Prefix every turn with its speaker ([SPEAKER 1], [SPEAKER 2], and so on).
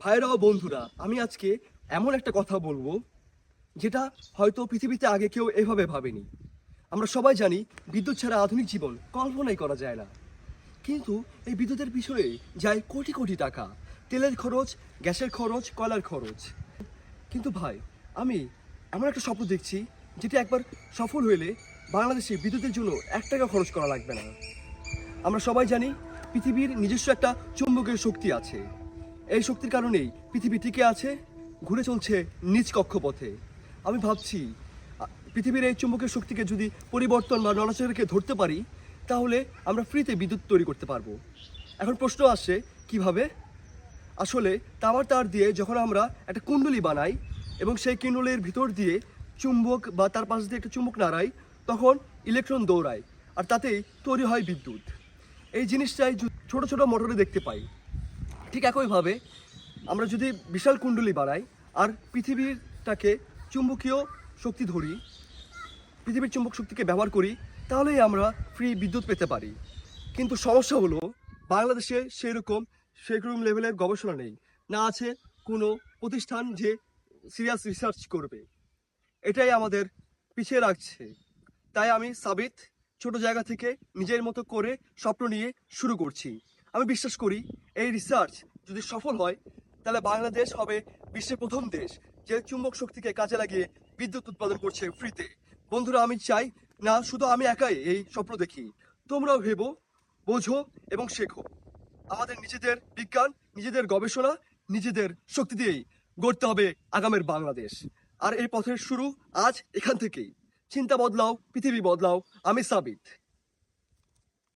[SPEAKER 1] ভাইরা ও বন্ধুরা, আমি আজকে এমন একটা কথা বলব, যেটা হয়তো পৃথিবীতে আগে কেউ এভাবে ভাবেনি। আমরা সবাই জানি বিদ্যুৎ ছাড়া আধুনিক জীবন কল্পনাই করা যায় না। কিন্তু এই বিদ্যুতের পিছনে যায় কোটি কোটি টাকা, তেলের খরচ, গ্যাসের খরচ কয়লার খরচ। কিন্তু ভাই, আমি এমন একটা স্বপ্ন দেখছি, যেটি একবার সফল হইলে বাংলাদেশে বিদ্যুতের জন্য এক টাকা খরচ করা লাগবে না। আমরা সবাই জানি পৃথিবীর নিজস্ব একটা চুম্বকীয় শক্তি আছে। এই শক্তির কারণেই পৃথিবী টিকে আছে, ঘুরে চলছে নিজ কক্ষপথে। আমি ভাবছি পৃথিবীর এই চুম্বকের শক্তিকে যদি পরিবর্তন বা নড়াচড়াকে ধরতে পারি, তাহলে আমরা ফ্রিতে বিদ্যুৎ তৈরি করতে পারব। এখন প্রশ্ন আসছে কীভাবে? আসলে তামার তার দিয়ে যখন আমরা একটা কুণ্ডলি বানাই এবং সেই কুণ্ডলীর ভিতর দিয়ে চুম্বক বা তার পাশ দিয়ে একটা চুম্বক নাড়াই, তখন ইলেকট্রন দৌড়ায়, আর তাতেই তৈরি হয় বিদ্যুৎ। এই জিনিসটাই ছোট ছোট মোটরে দেখতে পাই ঠিক একইভাবে আমরা যদি বিশাল কুণ্ডলী বাড়াই, আর পৃথিবীরটাকে চুম্বকীয় শক্তি ধরি, পৃথিবীর চুম্বক শক্তিকে ব্যবহার করি, তাহলেই আমরা ফ্রি বিদ্যুৎ পেতে পারি। কিন্তু সমস্যা হলো, বাংলাদেশে সেরকম সেরকম লেভেলের গবেষণা নেই। না আছে কোনো প্রতিষ্ঠান যে সিরিয়াস রিসার্চ করবে। এটাই আমাদের পিছিয়ে রাখছে। তাই আমি সাবিত ছোট জায়গা থেকে নিজের মতো করে স্বপ্ন নিয়ে শুরু করছি। আমি বিশ্বাস করি, এই রিসার্চ যদি সফল হয়, তাহলে বাংলাদেশ হবে বিশ্বের প্রথম দেশ যে চুম্বক শক্তিকে কাজে লাগিয়ে বিদ্যুৎ উৎপাদন করছে ফ্রিতে বন্ধুরা, আমি চাই না শুধু আমি একাই এই স্বপ্ন দেখি, তোমরাও ভেবো, বোঝো এবং শেখো। আমাদের নিজেদের বিজ্ঞান, নিজেদের গবেষণা, নিজেদের শক্তি দিয়েই গড়তে হবে আগামের বাংলাদেশ। আর এই পথের শুরু আজ এখান থেকেই। চিন্তা বদলাও, পৃথিবী বদলাও। আমি সাবিত।